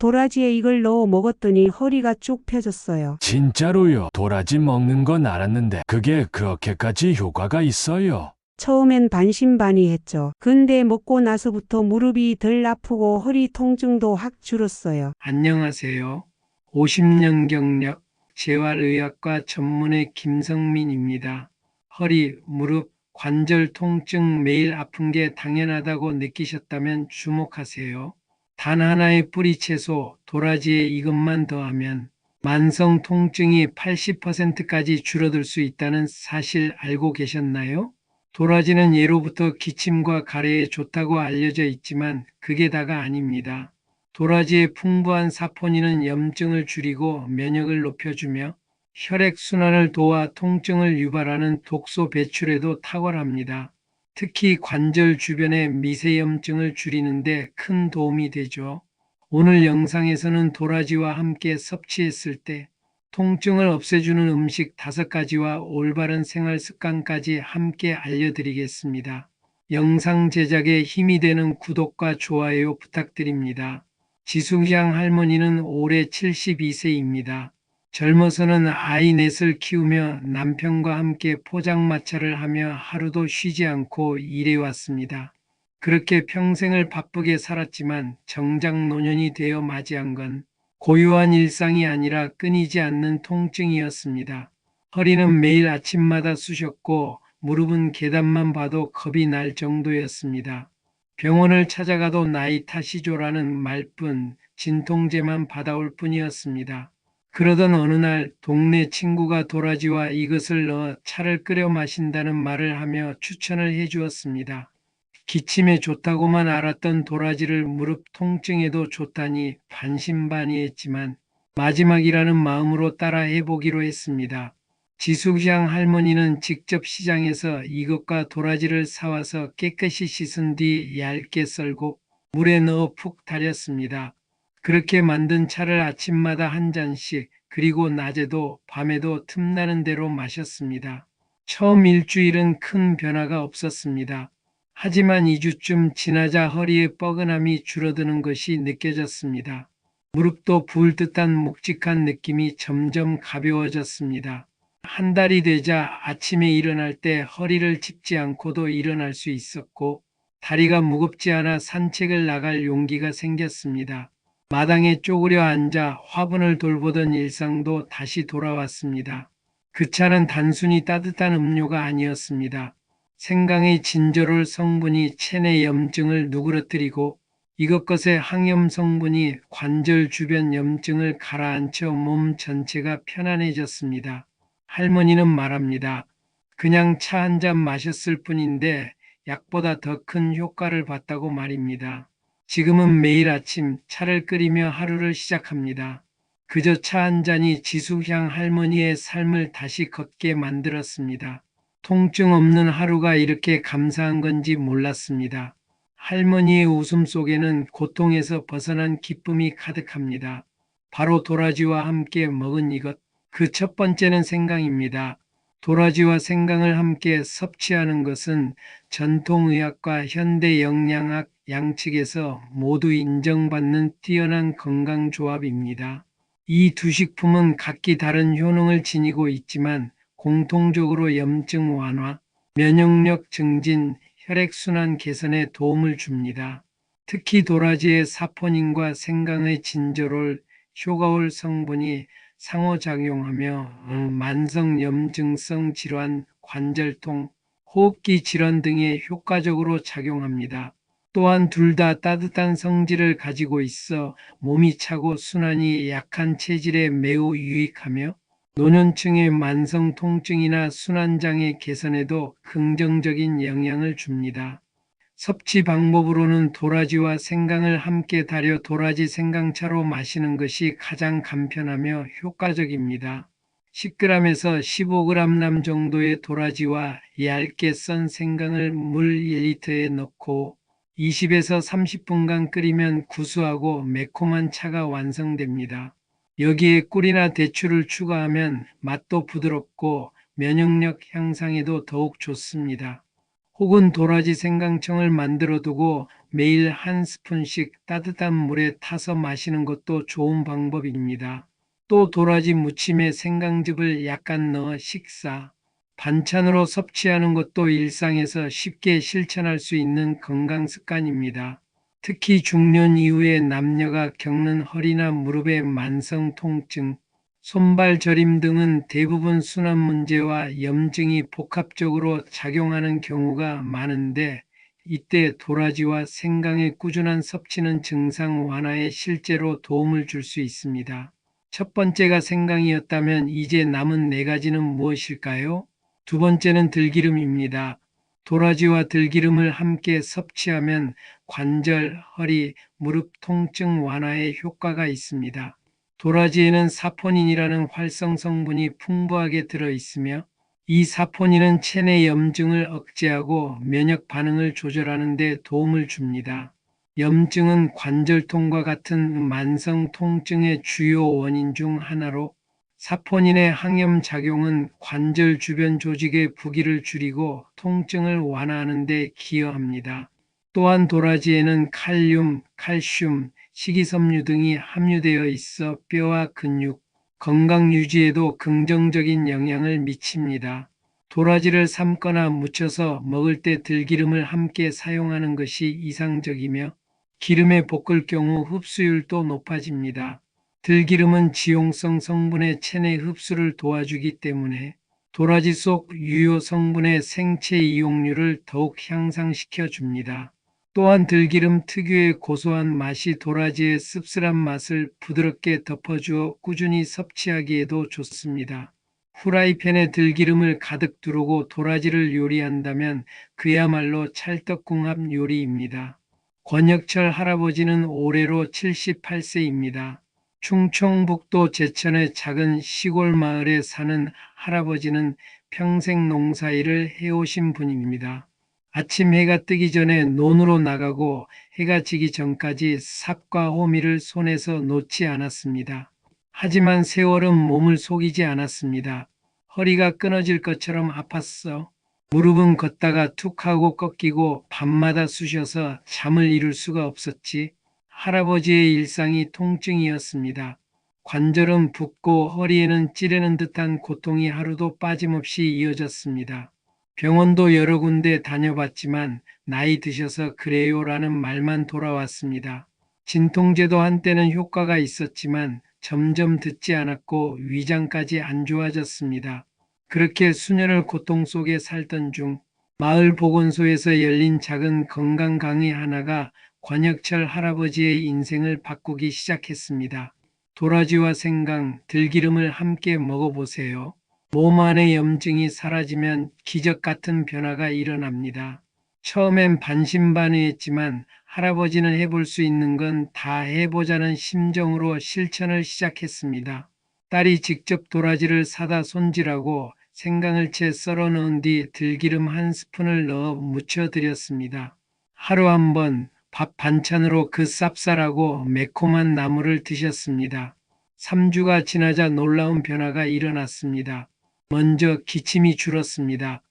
도라지에 이걸 넣어 먹었더니 허리가 쭉 펴졌어요. 진짜로요. 도라지 먹는 건 알았는데 그게 그렇게까지 효과가 있어요. 처음엔 반신반의했죠. 근데 먹고 나서부터 무릎이 덜 아프고 허리 통증도 확 줄었어요. 안녕하세요. 50년 경력 재활의학과 전문의 김성민입니다. 허리, 무릎, 관절 통증 매일 아픈 게 당연하다고 느끼셨다면 주목하세요. 단 하나의 뿌리 채소, 도라지에 이것만 더하면 만성 통증이 80%까지 줄어들 수 있다는 사실 알고 계셨나요? 도라지는 예로부터 기침과 가래에 좋다고 알려져 있지만 그게 다가 아닙니다. 도라지의 풍부한 사포닌은 염증을 줄이고 면역을 높여주며 혈액순환을 도와 통증을 유발하는 독소 배출에도 탁월합니다. 특히 관절 주변의 미세염증을 줄이는데 큰 도움이 되죠. 오늘 영상에서는 도라지와 함께 섭취했을 때 통증을 없애주는 음식 다섯 가지와 올바른 생활 습관까지 함께 알려드리겠습니다. 영상 제작에 힘이 되는 구독과 좋아요 부탁드립니다. 지숙양 할머니는 올해 72세입니다. 젊어서는 아이 넷을 키우며 남편과 함께 포장마차를 하며 하루도 쉬지 않고 일해왔습니다. 그렇게 평생을 바쁘게 살았지만 정작 노년이 되어 맞이한 건 고요한 일상이 아니라 끊이지 않는 통증이었습니다. 허리는 매일 아침마다 쑤셨고 무릎은 계단만 봐도 겁이 날 정도였습니다. 병원을 찾아가도 나이 탓이죠라는 말뿐 진통제만 받아올 뿐이었습니다. 그러던 어느 날 동네 친구가 도라지와 이것을 넣어 차를 끓여 마신다는 말을 하며 추천을 해 주었습니다. 기침에 좋다고만 알았던 도라지를 무릎 통증에도 좋다니 반신반의했지만 마지막이라는 마음으로 따라 해보기로 했습니다. 지숙양 할머니는 직접 시장에서 이것과 도라지를 사와서 깨끗이 씻은 뒤 얇게 썰고 물에 넣어 푹 달였습니다. 그렇게 만든 차를 아침마다 한 잔씩 그리고 낮에도 밤에도 틈나는 대로 마셨습니다. 처음 일주일은 큰 변화가 없었습니다. 하지만 2주쯤 지나자 허리의 뻐근함이 줄어드는 것이 느껴졌습니다. 무릎도 부을 듯한 묵직한 느낌이 점점 가벼워졌습니다. 한 달이 되자 아침에 일어날 때 허리를 짚지 않고도 일어날 수 있었고 다리가 무겁지 않아 산책을 나갈 용기가 생겼습니다. 마당에 쪼그려 앉아 화분을 돌보던 일상도 다시 돌아왔습니다. 그 차는 단순히 따뜻한 음료가 아니었습니다. 생강의 진저롤 성분이 체내 염증을 누그러뜨리고 이것것의 항염 성분이 관절 주변 염증을 가라앉혀 몸 전체가 편안해졌습니다. 할머니는 말합니다. 그냥 차 한 잔 마셨을 뿐인데 약보다 더 큰 효과를 봤다고 말입니다. 지금은 매일 아침 차를 끓이며 하루를 시작합니다. 그저 차 한 잔이 지수향 할머니의 삶을 다시 걷게 만들었습니다. 통증 없는 하루가 이렇게 감사한 건지 몰랐습니다. 할머니의 웃음 속에는 고통에서 벗어난 기쁨이 가득합니다. 바로 도라지와 함께 먹은 이것. 그 첫 번째는 생강입니다. 도라지와 생강을 함께 섭취하는 것은 전통의학과 현대영양학 양측에서 모두 인정받는 뛰어난 건강조합입니다. 이 두 식품은 각기 다른 효능을 지니고 있지만 공통적으로 염증 완화, 면역력 증진, 혈액순환 개선에 도움을 줍니다. 특히 도라지의 사포닌과 생강의 진저롤, 효가올 성분이 상호작용하며 음, 만성 염증성 질환, 관절통, 호흡기 질환 등에 효과적으로 작용합니다. 또한 둘 다 따뜻한 성질을 가지고 있어 몸이 차고 순환이 약한 체질에 매우 유익하며 노년층의 만성 통증이나 순환장애 개선에도 긍정적인 영향을 줍니다. 섭취 방법으로는 도라지와 생강을 함께 달여 도라지 생강차로 마시는 것이 가장 간편하며 효과적입니다. 10g에서 15g 정도의 도라지와 얇게 썬 생강을 물 1리터에 넣고 20에서 30분간 끓이면 구수하고 매콤한 차가 완성됩니다. 여기에 꿀이나 대추를 추가하면 맛도 부드럽고 면역력 향상에도 더욱 좋습니다. 혹은 도라지 생강청을 만들어 두고 매일 한 스푼씩 따뜻한 물에 타서 마시는 것도 좋은 방법입니다. 또 도라지 무침에 생강즙을 약간 넣어 식사, 반찬으로 섭취하는 것도 일상에서 쉽게 실천할 수 있는 건강 습관입니다. 특히 중년 이후에 남녀가 겪는 허리나 무릎의 만성 통증, 손발 저림 등은 대부분 순환 문제와 염증이 복합적으로 작용하는 경우가 많은데 이때 도라지와 생강의 꾸준한 섭취는 증상 완화에 실제로 도움을 줄 수 있습니다. 첫 번째가 생강이었다면 이제 남은 네 가지는 무엇일까요? 두 번째는 들기름입니다. 도라지와 들기름을 함께 섭취하면 관절, 허리, 무릎 통증 완화에 효과가 있습니다. 도라지에는 사포닌이라는 활성 성분이 풍부하게 들어 있으며 이 사포닌은 체내 염증을 억제하고 면역 반응을 조절하는 데 도움을 줍니다. 염증은 관절통과 같은 만성 통증의 주요 원인 중 하나로 사포닌의 항염 작용은 관절 주변 조직의 부기를 줄이고 통증을 완화하는 데 기여합니다. 또한 도라지에는 칼륨, 칼슘, 식이섬유 등이 함유되어 있어 뼈와 근육, 건강 유지에도 긍정적인 영향을 미칩니다. 도라지를 삶거나 무쳐서 먹을 때 들기름을 함께 사용하는 것이 이상적이며 기름에 볶을 경우 흡수율도 높아집니다. 들기름은 지용성 성분의 체내 흡수를 도와주기 때문에 도라지 속 유효 성분의 생체 이용률을 더욱 향상시켜 줍니다. 또한 들기름 특유의 고소한 맛이 도라지의 씁쓸한 맛을 부드럽게 덮어주어 꾸준히 섭취하기에도 좋습니다. 후라이팬에 들기름을 가득 두르고 도라지를 요리한다면 그야말로 찰떡궁합 요리입니다. 권혁철 할아버지는 올해로 78세입니다. 충청북도 제천의 작은 시골 마을에 사는 할아버지는 평생 농사일을 해오신 분입니다. 아침 해가 뜨기 전에 논으로 나가고 해가 지기 전까지 삽과 호미를 손에서 놓지 않았습니다. 하지만 세월은 몸을 속이지 않았습니다. 허리가 끊어질 것처럼 아팠어. 무릎은 걷다가 툭 하고 꺾이고 밤마다 쑤셔서 잠을 이룰 수가 없었지. 할아버지의 일상이 통증이었습니다. 관절은 붓고 허리에는 찌르는 듯한 고통이 하루도 빠짐없이 이어졌습니다. 병원도 여러 군데 다녀봤지만 나이 드셔서 그래요라는 말만 돌아왔습니다. 진통제도 한때는 효과가 있었지만 점점 듣지 않았고 위장까지 안 좋아졌습니다. 그렇게 수년을 고통 속에 살던 중 마을 보건소에서 열린 작은 건강 강의 하나가 권혁철 할아버지의 인생을 바꾸기 시작했습니다. 도라지와 생강, 들기름을 함께 먹어보세요. 몸 안의 염증이 사라지면 기적 같은 변화가 일어납니다. 처음엔 반신반의했지만 할아버지는 해볼 수 있는 건 다 해보자는 심정으로 실천을 시작했습니다. 딸이 직접 도라지를 사다 손질하고 생강을 채 썰어 넣은 뒤 들기름 한 스푼을 넣어 무쳐드렸습니다. 하루 한 번 밥 반찬으로 그 쌉쌀하고 매콤한 나물을 드셨습니다. 3주가 지나자 놀라운 변화가 일어났습니다. 먼저 기침이 줄었습니다.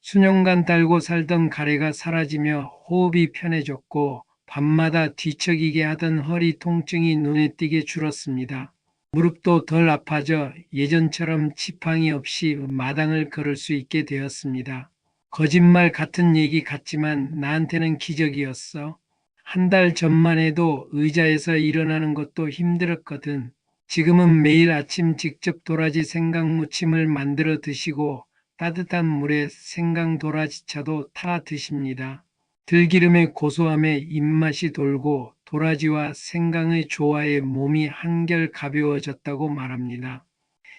수년간 달고 살던 가래가 사라지며 호흡이 편해졌고 밤마다 뒤척이게 하던 허리 통증이 눈에 띄게 줄었습니다. 무릎도 덜 아파져 예전처럼 지팡이 없이 마당을 걸을 수 있게 되었습니다. 거짓말 같은 얘기 같지만 나한테는 기적이었어. 한 달 전만 해도 의자에서 일어나는 것도 힘들었거든. 지금은 매일 아침 직접 도라지 생강 무침을 만들어 드시고 따뜻한 물에 생강 도라지차도 타 드십니다. 들기름의 고소함에 입맛이 돌고 도라지와 생강의 조화에 몸이 한결 가벼워졌다고 말합니다.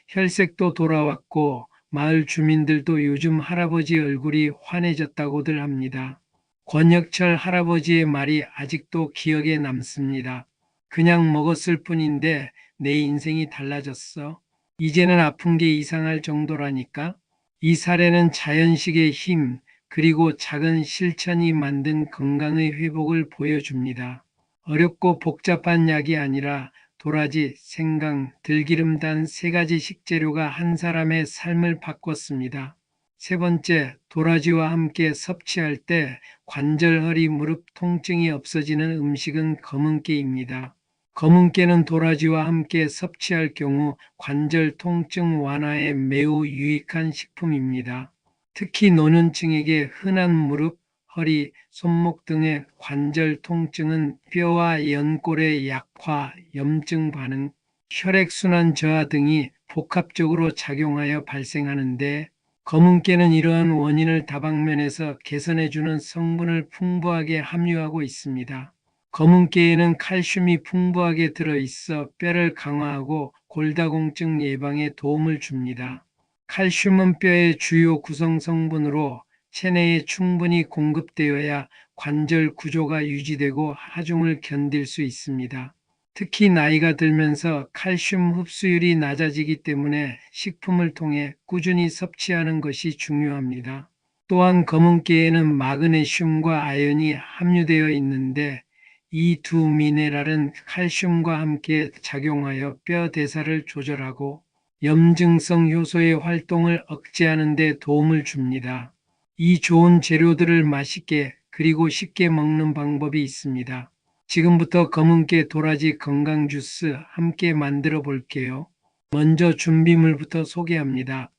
혈색도 돌아왔고 마을 주민들도 요즘 할아버지 얼굴이 환해졌다고들 합니다. 권혁철 할아버지의 말이 아직도 기억에 남습니다. 그냥 먹었을 뿐인데 내 인생이 달라졌어. 이제는 아픈 게 이상할 정도라니까. 이 사례는 자연식의 힘, 그리고 작은 실천이 만든 건강의 회복을 보여줍니다. 어렵고 복잡한 약이 아니라 도라지, 생강, 들기름 단 세 가지 식재료가 한 사람의 삶을 바꿨습니다. 세 번째, 도라지와 함께 섭취할 때 관절, 허리, 무릎 통증이 없어지는 음식은 검은깨입니다. 검은깨는 도라지와 함께 섭취할 경우 관절 통증 완화에 매우 유익한 식품입니다. 특히 노년층에게 흔한 무릎, 허리, 손목 등의 관절 통증은 뼈와 연골의 약화, 염증 반응, 혈액순환 저하 등이 복합적으로 작용하여 발생하는데 검은깨는 이러한 원인을 다방면에서 개선해주는 성분을 풍부하게 함유하고 있습니다. 검은깨에는 칼슘이 풍부하게 들어있어 뼈를 강화하고 골다공증 예방에 도움을 줍니다. 칼슘은 뼈의 주요 구성 성분으로 체내에 충분히 공급되어야 관절 구조가 유지되고 하중을 견딜 수 있습니다. 특히 나이가 들면서 칼슘 흡수율이 낮아지기 때문에 식품을 통해 꾸준히 섭취하는 것이 중요합니다. 또한 검은깨에는 마그네슘과 아연이 함유되어 있는데 이 두 미네랄은 칼슘과 함께 작용하여 뼈 대사를 조절하고 염증성 효소의 활동을 억제하는 데 도움을 줍니다. 이 좋은 재료들을 맛있게 그리고 쉽게 먹는 방법이 있습니다. 지금부터 검은깨 도라지 건강 주스 함께 만들어 볼게요. 먼저 준비물부터 소개합니다.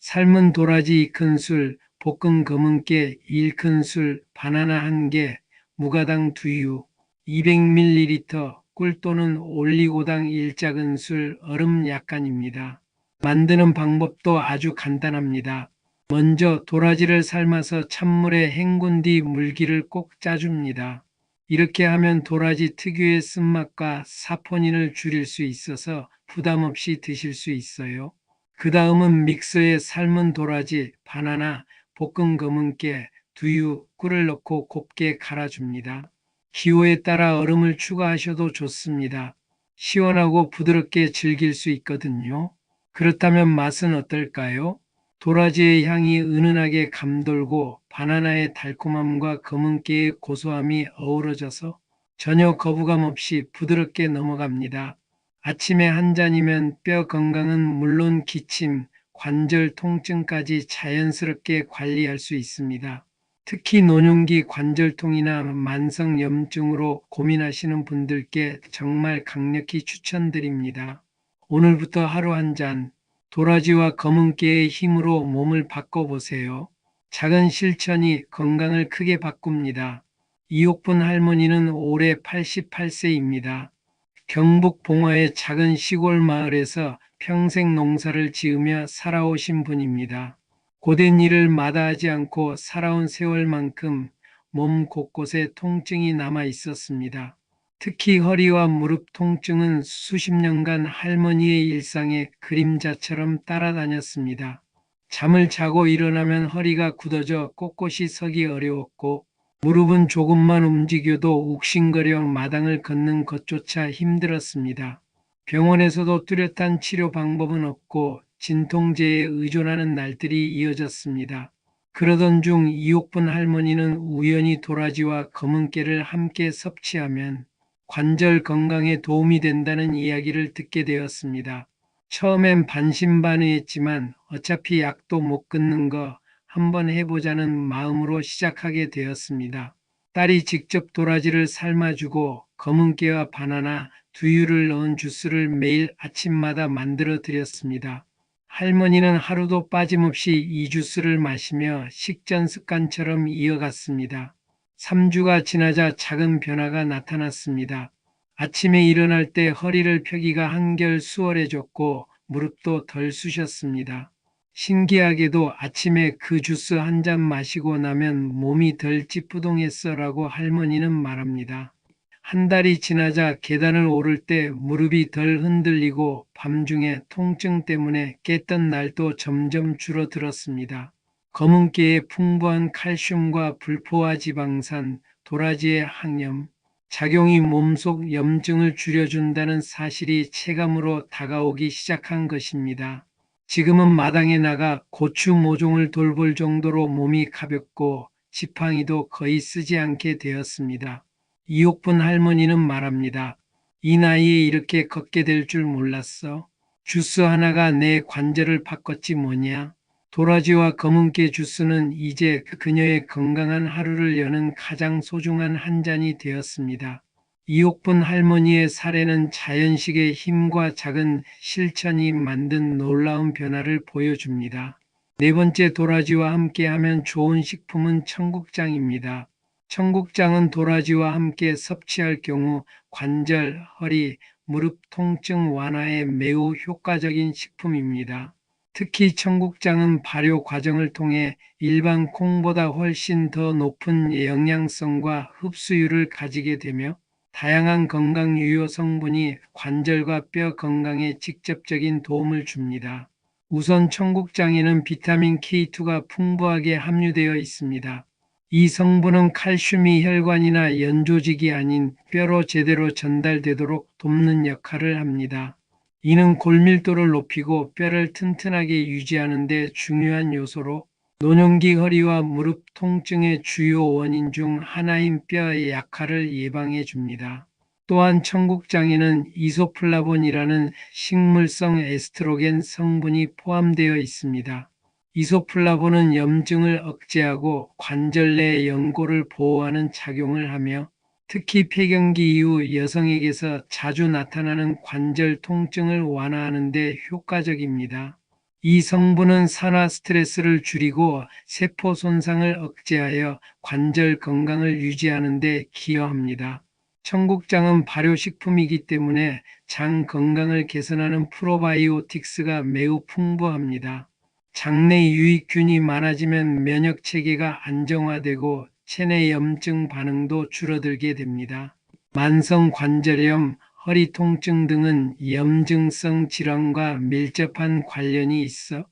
삶은 도라지 2큰술, 볶은 검은깨 1큰술, 바나나 1개, 무가당 두유, 200ml, 꿀 또는 올리고당 1작은술, 얼음 약간입니다. 만드는 방법도 아주 간단합니다. 먼저 도라지를 삶아서 찬물에 헹군 뒤 물기를 꼭 짜줍니다. 이렇게 하면 도라지 특유의 쓴맛과 사포닌을 줄일 수 있어서 부담 없이 드실 수 있어요. 그 다음은 믹서에 삶은 도라지, 바나나, 볶은 검은깨, 두유, 꿀을 넣고 곱게 갈아줍니다. 기호에 따라 얼음을 추가하셔도 좋습니다. 시원하고 부드럽게 즐길 수 있거든요. 그렇다면 맛은 어떨까요? 도라지의 향이 은은하게 감돌고 바나나의 달콤함과 검은깨의 고소함이 어우러져서 전혀 거부감 없이 부드럽게 넘어갑니다. 아침에 한 잔이면 뼈 건강은 물론 기침, 관절 통증까지 자연스럽게 관리할 수 있습니다. 특히 노년기 관절통이나 만성 염증으로 고민하시는 분들께 정말 강력히 추천드립니다. 오늘부터 하루 한 잔, 도라지와 검은깨의 힘으로 몸을 바꿔보세요. 작은 실천이 건강을 크게 바꿉니다. 이옥분 할머니는 올해 88세입니다. 경북 봉화의 작은 시골 마을에서 평생 농사를 지으며 살아오신 분입니다. 고된 일을 마다하지 않고 살아온 세월만큼 몸 곳곳에 통증이 남아 있었습니다. 특히 허리와 무릎 통증은 수십 년간 할머니의 일상의 그림자처럼 따라다녔습니다. 잠을 자고 일어나면 허리가 굳어져 꼿꼿이 서기 어려웠고 무릎은 조금만 움직여도 욱신거려 마당을 걷는 것조차 힘들었습니다. 병원에서도 뚜렷한 치료 방법은 없고 진통제에 의존하는 날들이 이어졌습니다. 그러던 중 이옥분 할머니는 우연히 도라지와 검은깨를 함께 섭취하면 관절 건강에 도움이 된다는 이야기를 듣게 되었습니다. 처음엔 반신반의했지만 어차피 약도 못 끊는 거 한번 해보자는 마음으로 시작하게 되었습니다. 딸이 직접 도라지를 삶아주고 검은깨와 바나나, 두유를 넣은 주스를 매일 아침마다 만들어 드렸습니다. 할머니는 하루도 빠짐없이 이 주스를 마시며 식전 습관처럼 이어갔습니다. 3주가 지나자 작은 변화가 나타났습니다. 아침에 일어날 때 허리를 펴기가 한결 수월해졌고 무릎도 덜 쑤셨습니다. 신기하게도 아침에 그 주스 한 잔 마시고 나면 몸이 덜 찌뿌둥했어라고 할머니는 말합니다. 한 달이 지나자 계단을 오를 때 무릎이 덜 흔들리고 밤중에 통증 때문에 깼던 날도 점점 줄어들었습니다. 검은깨의 풍부한 칼슘과 불포화 지방산, 도라지의 항염, 작용이 몸속 염증을 줄여준다는 사실이 체감으로 다가오기 시작한 것입니다. 지금은 마당에 나가 고추 모종을 돌볼 정도로 몸이 가볍고 지팡이도 거의 쓰지 않게 되었습니다. 이옥분 할머니는 말합니다. 이 나이에 이렇게 걷게 될 줄 몰랐어. 주스 하나가 내 관절을 바꿨지 뭐냐. 도라지와 검은깨 주스는 이제 그녀의 건강한 하루를 여는 가장 소중한 한 잔이 되었습니다. 이옥분 할머니의 사례는 자연식의 힘과 작은 실천이 만든 놀라운 변화를 보여줍니다. 네 번째 도라지와 함께 하면 좋은 식품은 청국장입니다. 청국장은 도라지와 함께 섭취할 경우 관절, 허리, 무릎 통증 완화에 매우 효과적인 식품입니다. 특히 청국장은 발효 과정을 통해 일반 콩보다 훨씬 더 높은 영양성과 흡수율을 가지게 되며 다양한 건강 유효 성분이 관절과 뼈 건강에 직접적인 도움을 줍니다. 우선 청국장에는 비타민 K2가 풍부하게 함유되어 있습니다. 이 성분은 칼슘이 혈관이나 연조직이 아닌 뼈로 제대로 전달되도록 돕는 역할을 합니다. 이는 골밀도를 높이고 뼈를 튼튼하게 유지하는 데 중요한 요소로 노년기 허리와 무릎 통증의 주요 원인 중 하나인 뼈의 약화를 예방해 줍니다. 또한 청국장에는 이소플라본이라는 식물성 에스트로겐 성분이 포함되어 있습니다. 이소플라본은 염증을 억제하고 관절 내 연골을 보호하는 작용을 하며 특히 폐경기 이후 여성에게서 자주 나타나는 관절 통증을 완화하는 데 효과적입니다. 이 성분은 산화 스트레스를 줄이고 세포 손상을 억제하여 관절 건강을 유지하는 데 기여합니다. 청국장은 발효식품이기 때문에 장 건강을 개선하는 프로바이오틱스가 매우 풍부합니다. 장내 유익균이 많아지면 면역 체계가 안정화되고 체내 염증 반응도 줄어들게 됩니다. 만성 관절염, 허리 통증 등은 염증성 질환과 밀접한 관련이 있어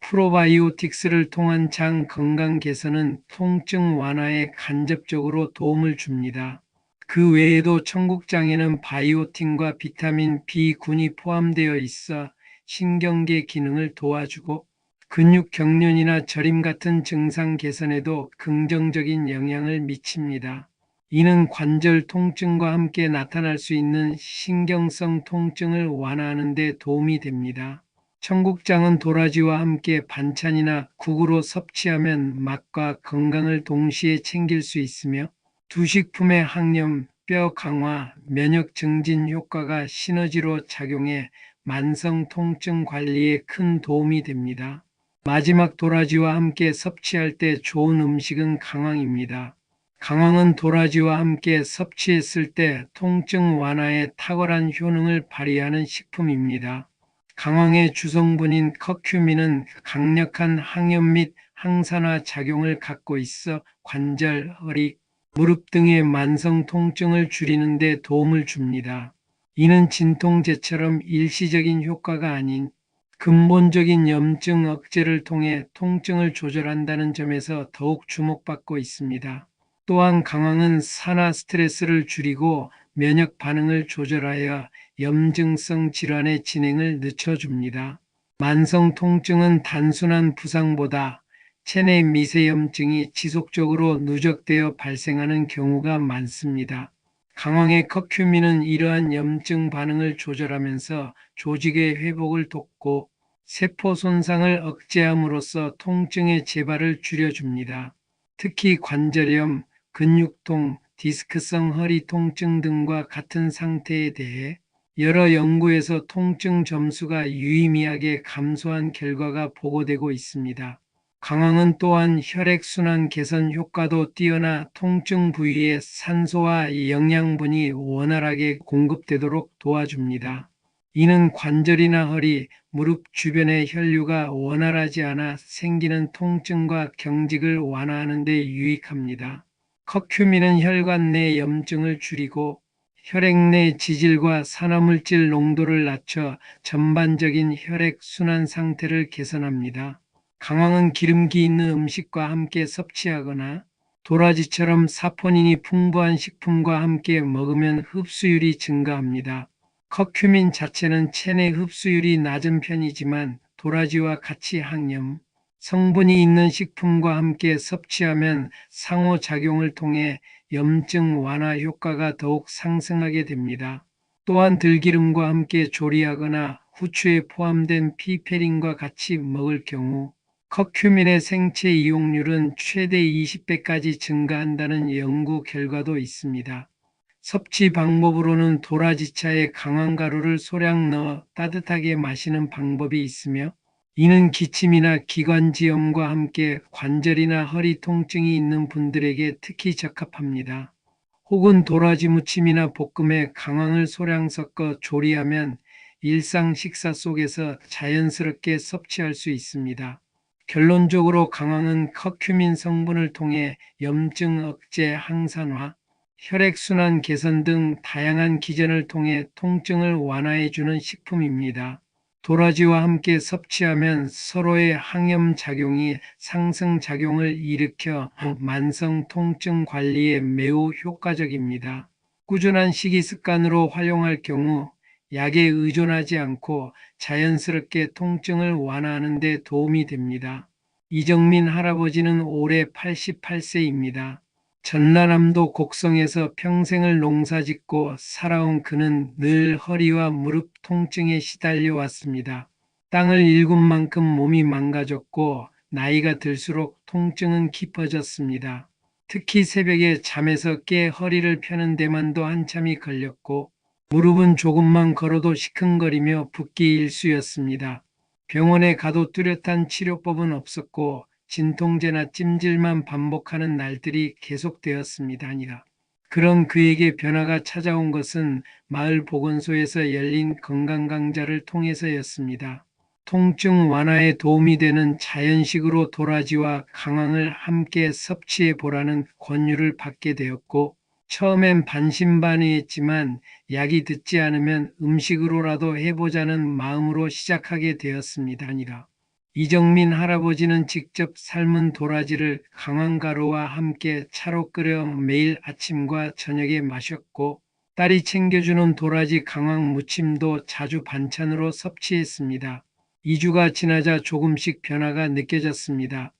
프로바이오틱스를 통한 장 건강 개선은 통증 완화에 간접적으로 도움을 줍니다. 그 외에도 청국장에는 바이오틴과 비타민 B군이 포함되어 있어 신경계 기능을 도와주고 근육 경련이나 저림 같은 증상 개선에도 긍정적인 영향을 미칩니다. 이는 관절 통증과 함께 나타날 수 있는 신경성 통증을 완화하는 데 도움이 됩니다. 청국장은 도라지와 함께 반찬이나 국으로 섭취하면 맛과 건강을 동시에 챙길 수 있으며 두 식품의 항염, 뼈 강화, 면역 증진 효과가 시너지로 작용해 만성 통증 관리에 큰 도움이 됩니다. 마지막 도라지와 함께 섭취할 때 좋은 음식은 강황입니다. 강황은 도라지와 함께 섭취했을 때 통증 완화에 탁월한 효능을 발휘하는 식품입니다. 강황의 주성분인 커큐민은 강력한 항염 및 항산화 작용을 갖고 있어 관절, 허리, 무릎 등의 만성 통증을 줄이는 데 도움을 줍니다. 이는 진통제처럼 일시적인 효과가 아닌 근본적인 염증 억제를 통해 통증을 조절한다는 점에서 더욱 주목받고 있습니다. 또한 강황은 산화 스트레스를 줄이고 면역 반응을 조절하여 염증성 질환의 진행을 늦춰줍니다. 만성 통증은 단순한 부상보다 체내 미세염증이 지속적으로 누적되어 발생하는 경우가 많습니다. 강황의 커큐민은 이러한 염증 반응을 조절하면서 조직의 회복을 돕고 세포 손상을 억제함으로써 통증의 재발을 줄여줍니다. 특히 관절염, 근육통, 디스크성 허리 통증 등과 같은 상태에 대해 여러 연구에서 통증 점수가 유의미하게 감소한 결과가 보고되고 있습니다. 강황은 또한 혈액순환 개선 효과도 뛰어나 통증 부위에 산소와 영양분이 원활하게 공급되도록 도와줍니다. 이는 관절이나 허리, 무릎 주변의 혈류가 원활하지 않아 생기는 통증과 경직을 완화하는 데 유익합니다. 커큐민은 혈관 내 염증을 줄이고 혈액 내 지질과 산화물질 농도를 낮춰 전반적인 혈액 순환 상태를 개선합니다. 강황은 기름기 있는 음식과 함께 섭취하거나 도라지처럼 사포닌이 풍부한 식품과 함께 먹으면 흡수율이 증가합니다. 커큐민 자체는 체내 흡수율이 낮은 편이지만 도라지와 같이 항염, 성분이 있는 식품과 함께 섭취하면 상호작용을 통해 염증 완화 효과가 더욱 상승하게 됩니다. 또한 들기름과 함께 조리하거나 후추에 포함된 피페린과 같이 먹을 경우 커큐민의 생체 이용률은 최대 20배까지 증가한다는 연구 결과도 있습니다. 섭취 방법으로는 도라지차에 강황 가루를 소량 넣어 따뜻하게 마시는 방법이 있으며 이는 기침이나 기관지염과 함께 관절이나 허리 통증이 있는 분들에게 특히 적합합니다. 혹은 도라지 무침이나 볶음에 강황을 소량 섞어 조리하면 일상 식사 속에서 자연스럽게 섭취할 수 있습니다. 결론적으로 강황은 커큐민 성분을 통해 염증 억제, 항산화, 혈액순환 개선 등 다양한 기전을 통해 통증을 완화해주는 식품입니다. 도라지와 함께 섭취하면 서로의 항염 작용이 상승 작용을 일으켜 만성 통증 관리에 매우 효과적입니다. 꾸준한 식이 습관으로 활용할 경우 약에 의존하지 않고 자연스럽게 통증을 완화하는 데 도움이 됩니다. 이정민 할아버지는 올해 88세입니다. 전라남도 곡성에서 평생을 농사짓고 살아온 그는 늘 허리와 무릎 통증에 시달려 왔습니다. 땅을 일군 만큼 몸이 망가졌고 나이가 들수록 통증은 깊어졌습니다. 특히 새벽에 잠에서 깨 허리를 펴는 데만도 한참이 걸렸고 무릎은 조금만 걸어도 시큰거리며 붓기 일수였습니다. 병원에 가도 뚜렷한 치료법은 없었고 진통제나 찜질만 반복하는 날들이 계속되었습니다. 아니라 그런 그에게 변화가 찾아온 것은 마을 보건소에서 열린 건강 강좌를 통해서였습니다. 통증 완화에 도움이 되는 자연식으로 도라지와 강황을 함께 섭취해 보라는 권유를 받게 되었고 처음엔 반신반의했지만 약이 듣지 않으면 음식으로라도 해보자는 마음으로 시작하게 되었습니다. 아니라 이정민 할아버지는 직접 삶은 도라지를 강황가루와 함께 차로 끓여 매일 아침과 저녁에 마셨고 딸이 챙겨주는 도라지 강황 무침도 자주 반찬으로 섭취했습니다. 2주가 지나자 조금씩 변화가 느껴졌습니다.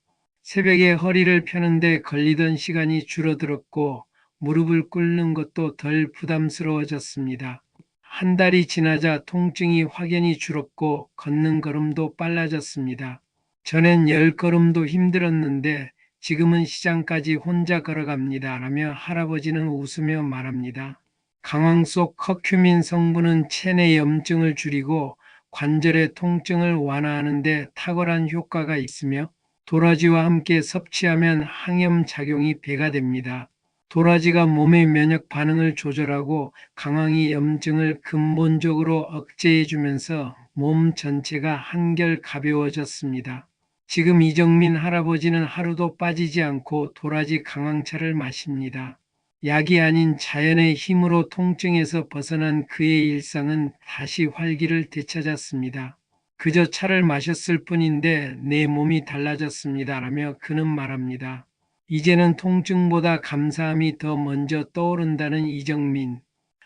새벽에 허리를 펴는데 걸리던 시간이 줄어들었고 무릎을 꿇는 것도 덜 부담스러워졌습니다. 한 달이 지나자 통증이 확연히 줄었고 걷는 걸음도 빨라졌습니다. 전엔 열 걸음도 힘들었는데 지금은 시장까지 혼자 걸어갑니다. 라며 할아버지는 웃으며 말합니다. 강황 속 커큐민 성분은 체내 염증을 줄이고 관절의 통증을 완화하는 데 탁월한 효과가 있으며 도라지와 함께 섭취하면 항염 작용이 배가 됩니다. 도라지가 몸의 면역 반응을 조절하고 강황이 염증을 근본적으로 억제해주면서 몸 전체가 한결 가벼워졌습니다. 지금 이정민 할아버지는 하루도 빠지지 않고 도라지 강황차를 마십니다. 약이 아닌 자연의 힘으로 통증에서 벗어난 그의 일상은 다시 활기를 되찾았습니다. 그저 차를 마셨을 뿐인데 내 몸이 달라졌습니다. 라며 그는 말합니다. 이제는 통증보다 감사함이 더 먼저 떠오른다는 이정민.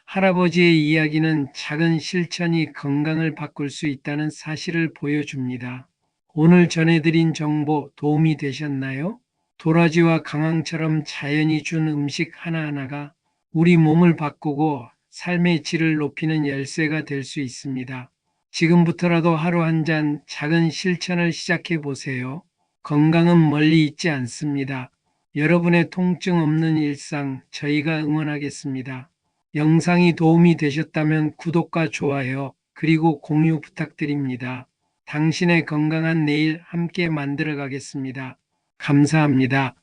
할아버지의 이야기는 작은 실천이 건강을 바꿀 수 있다는 사실을 보여줍니다. 오늘 전해드린 정보 도움이 되셨나요? 도라지와 강황처럼 자연이 준 음식 하나하나가 우리 몸을 바꾸고 삶의 질을 높이는 열쇠가 될 수 있습니다. 지금부터라도 하루 한 잔 작은 실천을 시작해 보세요. 건강은 멀리 있지 않습니다. 여러분의 통증 없는 일상 저희가 응원하겠습니다. 영상이 도움이 되셨다면 구독과 좋아요 그리고 공유 부탁드립니다. 당신의 건강한 내일 함께 만들어 가겠습니다. 감사합니다.